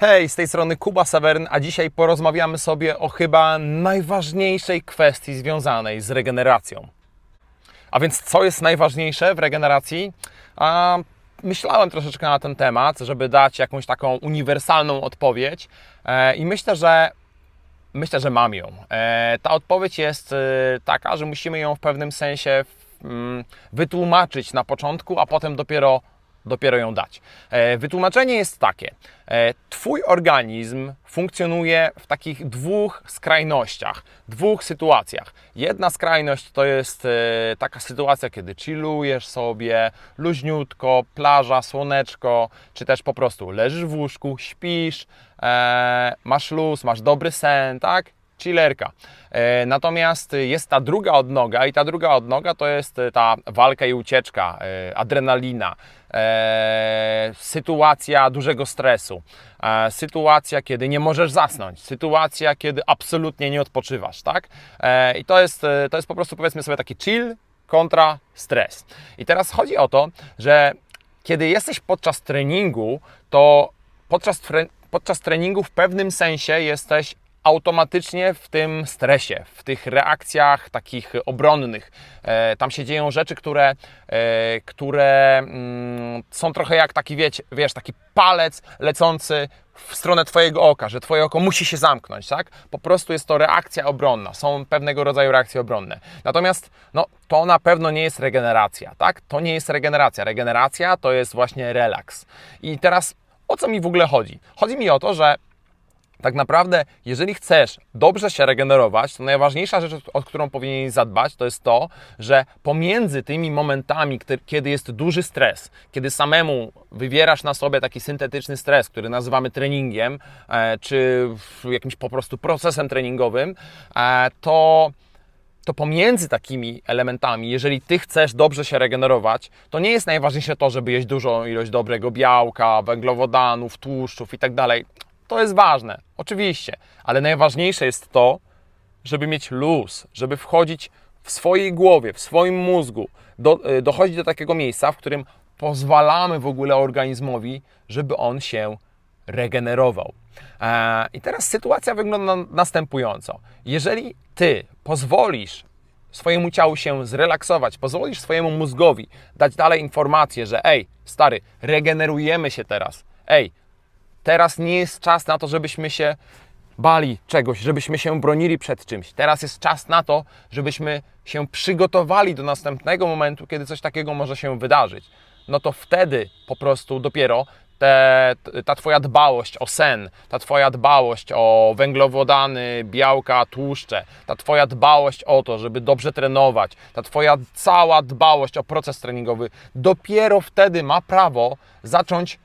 Hej, z tej strony Kuba Severn, a dzisiaj porozmawiamy sobie o chyba najważniejszej kwestii związanej z regeneracją. A więc co jest najważniejsze w regeneracji? A, myślałem troszeczkę na ten temat, żeby dać jakąś taką uniwersalną odpowiedź e, i myślę, że myślę, że mam ją. E, ta odpowiedź jest e, taka, że musimy ją w pewnym sensie mm, wytłumaczyć na początku, a potem dopiero dopiero ją dać. E, Wytłumaczenie jest takie. E, Twój organizm funkcjonuje w takich dwóch skrajnościach, dwóch sytuacjach. Jedna skrajność to jest e, taka sytuacja, kiedy chillujesz sobie, luźniutko, plaża, słoneczko, czy też po prostu leżysz w łóżku, śpisz, masz luz, masz dobry sen, tak? Chillerka. E, Natomiast jest ta druga odnoga i ta druga odnoga to jest ta walka i ucieczka, e, adrenalina, e, sytuacja dużego stresu, e, sytuacja, kiedy nie możesz zasnąć, sytuacja, kiedy absolutnie nie odpoczywasz, tak? E, I to jest, e, to jest po prostu powiedzmy sobie taki chill kontra stres. I teraz chodzi o to, że kiedy jesteś podczas treningu, to podczas, podczas treningu w pewnym sensie jesteś automatycznie w tym stresie, w tych reakcjach takich obronnych. E, tam się dzieją rzeczy, które, e, które mm, są trochę jak taki, wiecie, wiesz, taki palec lecący w stronę Twojego oka, że Twoje oko musi się zamknąć, tak? Po prostu jest to reakcja obronna, są pewnego rodzaju reakcje obronne. Natomiast, no, to na pewno nie jest regeneracja, tak? To nie jest regeneracja. Regeneracja to jest właśnie relaks. I teraz o co mi w ogóle chodzi? Chodzi mi o to, że tak naprawdę, jeżeli chcesz dobrze się regenerować, to najważniejsza rzecz, o którą powinieneś zadbać, to jest to, że pomiędzy tymi momentami, kiedy jest duży stres, kiedy samemu wywierasz na sobie taki syntetyczny stres, który nazywamy treningiem, e, czy jakimś po prostu procesem treningowym, e, to to pomiędzy takimi elementami, jeżeli ty chcesz dobrze się regenerować, to nie jest najważniejsze to, żeby jeść dużą ilość dobrego białka, węglowodanów, tłuszczów i tak. To jest ważne, oczywiście, ale najważniejsze jest to, żeby mieć luz, żeby wchodzić w swojej głowie, w swoim mózgu, do, y, dochodzić do takiego miejsca, w którym pozwalamy w ogóle organizmowi, żeby on się regenerował. E, I teraz sytuacja wygląda następująco. Jeżeli ty pozwolisz swojemu ciału się zrelaksować, pozwolisz swojemu mózgowi dać dalej informację, że ej, stary, regenerujemy się teraz. Ej, teraz nie jest czas na to, żebyśmy się bali czegoś, żebyśmy się bronili przed czymś. Teraz jest czas na to, żebyśmy się przygotowali do następnego momentu, kiedy coś takiego może się wydarzyć. No to wtedy po prostu dopiero te, ta Twoja dbałość o sen, ta Twoja dbałość o węglowodany, białka, tłuszcze, ta Twoja dbałość o to, żeby dobrze trenować, ta Twoja cała dbałość o proces treningowy, dopiero wtedy ma prawo zacząć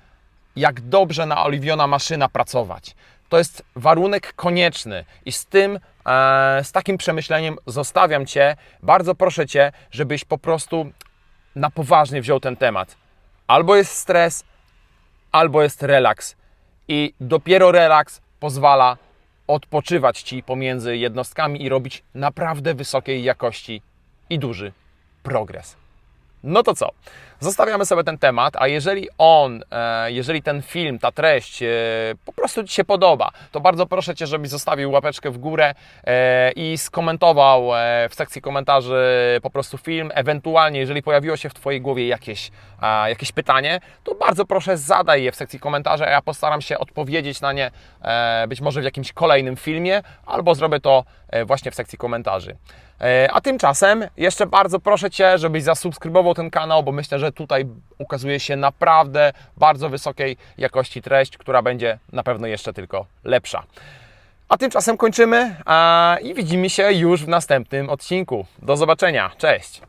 jak dobrze naoliwiona maszyna pracować. To jest warunek konieczny i z tym, e, z takim przemyśleniem zostawiam Cię. Bardzo proszę Cię, żebyś po prostu na poważnie wziął ten temat. Albo jest stres, albo jest relaks. I dopiero relaks pozwala odpoczywać Ci pomiędzy jednostkami i robić naprawdę wysokiej jakości i duży progres. No to co? Zostawiamy sobie ten temat, a jeżeli on, e, jeżeli ten film, ta treść e, po prostu Ci się podoba, to bardzo proszę Cię, żebyś zostawił łapeczkę w górę e, i skomentował w sekcji komentarzy po prostu film. Ewentualnie, jeżeli pojawiło się w Twojej głowie jakieś, jakieś pytanie, to bardzo proszę zadaj je w sekcji komentarzy, a ja postaram się odpowiedzieć na nie być może w jakimś kolejnym filmie, albo zrobię to właśnie w sekcji komentarzy. A tymczasem jeszcze bardzo proszę Cię, żebyś zasubskrybował ten kanał, bo myślę, że tutaj ukazuje się naprawdę bardzo wysokiej jakości treść, która będzie na pewno jeszcze tylko lepsza. A tymczasem kończymy a, i widzimy się już w następnym odcinku. Do zobaczenia. Cześć!